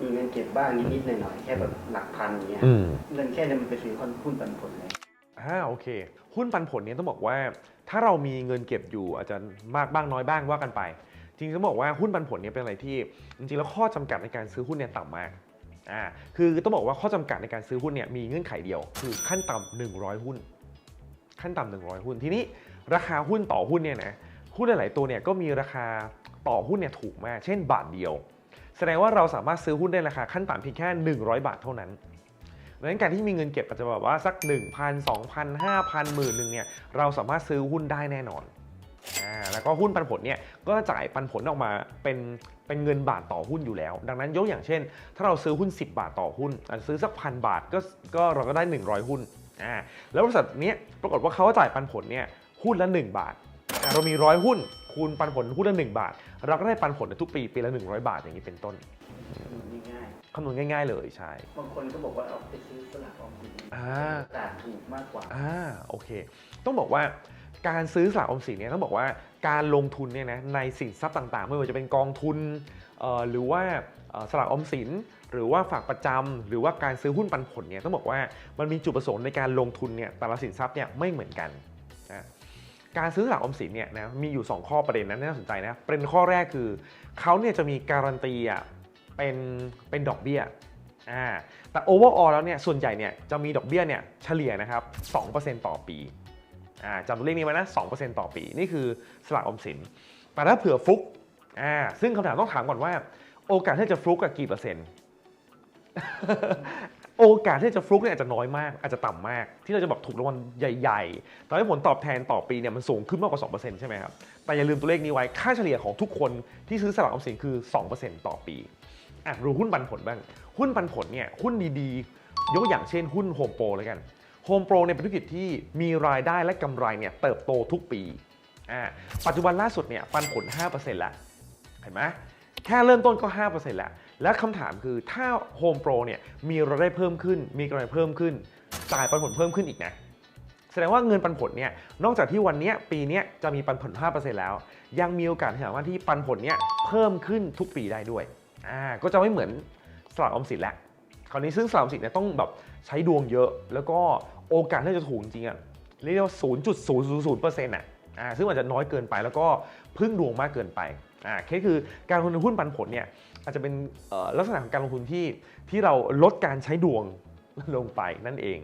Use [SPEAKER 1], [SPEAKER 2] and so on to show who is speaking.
[SPEAKER 1] มีเงินเก็บบ้างนิดๆหน่อยๆแค่แบบหลักพันอย่างเงี้ย
[SPEAKER 2] อืม
[SPEAKER 1] เงินแค่นี้มันไปซื้อหุ้นปันผลเลย
[SPEAKER 2] อ่าโอเค หุ้นปันผลเนี่ยต้องบอกว่า ถ้าเรามีเงินเก็บอยู่อาจจะมากบ้างน้อยบ้างว่ากันไป จริงๆต้องบอกว่าหุ้นปันผลเนี่ยเป็นอะไรที่ จริงๆแล้วข้อจำกัดในการซื้อหุ้นเนี่ยต่ำมากอ่าคือต้องบอกว่าข้อจำกัดในการซื้อหุ้นเนี่ยมีเงื่อนไขเดียว คือขั้นต่ำ100 หุ้น ขั้นต่ำ100 หุ้นทีนี้ราคาหุ้นต่อหุ้นเนี่ยนะหุ้นหลายๆตัวเนี่ยก็มีราคาต่อหุ้นเนี่ยถูกมาก เช่นบาทเดียว แสดงว่าเราสามารถซื้อหุ้นได้ราคาขั้นต่ำเพียงแค่ 100 บาทเท่านั้นดังนั้นการที่มีเงินเก็บอาจจะแบบว่าสัก 1,000 2,000 5,000หมื่นหนึ่งเนี่ยเราสามารถซื้อหุ้นได้แน่นอนอ่าแล้วก็หุ้นปันผลเนี่ยก็จ่ายปันผลออกมาเป็นเป็นเงินบาทต่อหุ้นอยู่แล้ว ดังนั้นยกอย่างเช่น ถ้าเราซื้อหุ้น 10 บาทต่อหุ้นซื้อสักพันบาทก็ก็เราก็ได้ 100 หุ้นอ่าแล้วบริษัทนี้ปรากฏว่าเขาจ่ายปันผลเนี่ยหุ้นละ 1 บาทอ่าเรามีร้อยหุ้น คูณปันผลหุ้นละ1บาท เราก็ได้ปันผลในทุกปีปีละ 100 บาทอย่างนี้เป็นต้น
[SPEAKER 1] ง่าย
[SPEAKER 2] คำนวณง่าย ๆ เลยใช่
[SPEAKER 1] ๆบางคนก็บอกว่าเอาไปซื้อสลากออมสิน
[SPEAKER 2] อ่า
[SPEAKER 1] โอกาสถูกมากกว่า
[SPEAKER 2] อ่าโอเค ต้องบอกว่าการซื้อสลากออมสินเนี่ยต้องบอกว่าการลงทุนเนี่ยนะในสินทรัพย์ต่างๆ ไม่ว่าจะเป็นกองทุนเอ่อหรือว่าเอ่อสลากออมสิน หรือว่าฝากประจำหรือว่าการซื้อหุ้นปันผลเนี่ยต้องบอกว่ามันมีจุดประสงค์ในการลงทุนเนี่ยแต่ละสินทรัพย์เนี่ยไม่เหมือนกันนะ การซื้อสลากออมสินเนี่ยนะมีอยู่ 2 ข้อประเด็นนั้นน่าสนใจนะประเด็นข้อแรกคือเขาเนี่ยจะมีการันตีอะเป็นเป็นดอกเบี้ยอ่าแต่ overall แล้วเนี่ยส่วนใหญ่เนี่ยจะมีดอกเบี้ยเนี่ยเฉลี่ยนะครับ2%ต่อปีอ่าจำตัวเลขนี้ไว้นะ2%ต่อปี นี่คือสลากออมสิน แต่ถ้าเผื่อฟุกอ่าซึ่งคำถามต้องถามก่อนว่า โอกาสที่จะฟุกกับกี่เปอร์เซ็นต์ โอกาสที่จะฟลุกเนี่ยอาจจะน้อยมาก อาจจะต่ำมาก ที่เราจะแบบถูกรางวัลใหญ่ๆ ตอนที่ผลตอบแทนต่อปีเนี่ยมันสูงขึ้นมากกว่า 2%ใช่ไหมครับ แต่อย่าลืมตัวเลขนี้ไว้ ค่าเฉลี่ยของทุกคนที่ซื้อสลากออมสินคือ 2%ต่อปีอะดูหุ้นปันผลบ้าง หุ้นปันผลเนี่ยหุ้นดีๆ ยกอย่างเช่นหุ้นโฮมโปรแล้วกันโฮมโปรเนี่ยเป็นธุรกิจที่มีรายได้และกำไรเนี่ยเติบโตทุกปีอ่าปัจจุบันล่าสุดเนี่ยปันผล5%ละเห็นไหม แค่เริ่มต้นก็ 5%แล้ว และคำถามคือถ้าโฮมโปรเนี่ยมีรายได้เพิ่มขึ้น มีกำไรเพิ่มขึ้นจ่ายปันผลเพิ่มขึ้นอีกนะ แสดงว่าเงินปันผลเนี่ยนอกจากที่วันนี้ปีนี้จะมีปันผล 5%แล้ว ยังมีโอกาสที่สามารถที่ปันผลเนี่ยเพิ่มขึ้นทุกปีได้ด้วยอ่าก็จะไม่เหมือนสลากออมสินแล้วคราวนี้ซึ่งสลากออมสินเนี่ยต้องแบบใช้ดวงเยอะ แล้วก็โอกาสที่จะถูกจริงอะเรียกว่า 0.000%อะอ่าซึ่งอาจจะน้อยเกินไปแล้วก็พึ่งดวงมากเกินไป อ่าเค่คือการลงทุนในหุ้นปันผลเนี่ยอาจจะเป็นลักษณะของการลงทุนที่ที่เราลดการใช้ดวงลงไปนั่นเอง